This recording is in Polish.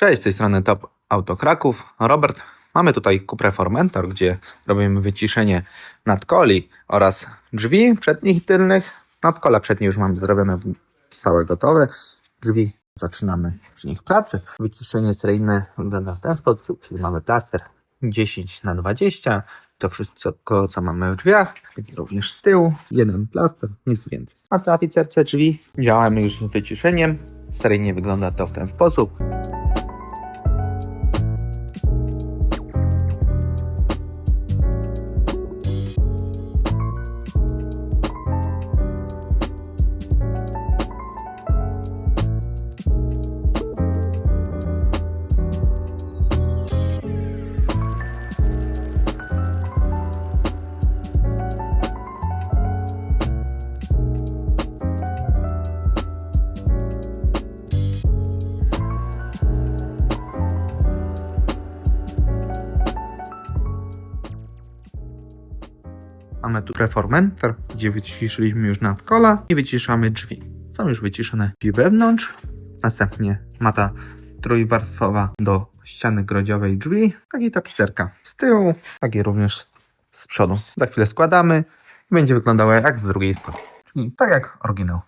Cześć, z tej strony Top Auto Kraków. Robert, mamy tutaj Cupra Formentor, gdzie robimy wyciszenie nadkoli oraz drzwi przednich i tylnych. Nadkola przednie już mamy zrobione całe gotowe. Drzwi zaczynamy przy nich pracę. Wyciszenie seryjne wygląda w ten sposób, czyli mamy plaster 10 na 20 to wszystko, co mamy w drzwiach, również z tyłu. Jeden plaster, nic więcej. A w tapicerce drzwi działamy już wyciszeniem. Seryjnie wygląda to w ten sposób. Mamy tu reformentor, gdzie wyciszyliśmy już nadkola i wyciszamy drzwi. Są już wyciszone drzwi wewnątrz. Następnie mata trójwarstwowa do ściany grodziowej drzwi, tak i tapicerka z tyłu, tak i również z przodu. Za chwilę składamy i będzie wyglądało jak z drugiej strony. Czyli tak jak oryginał.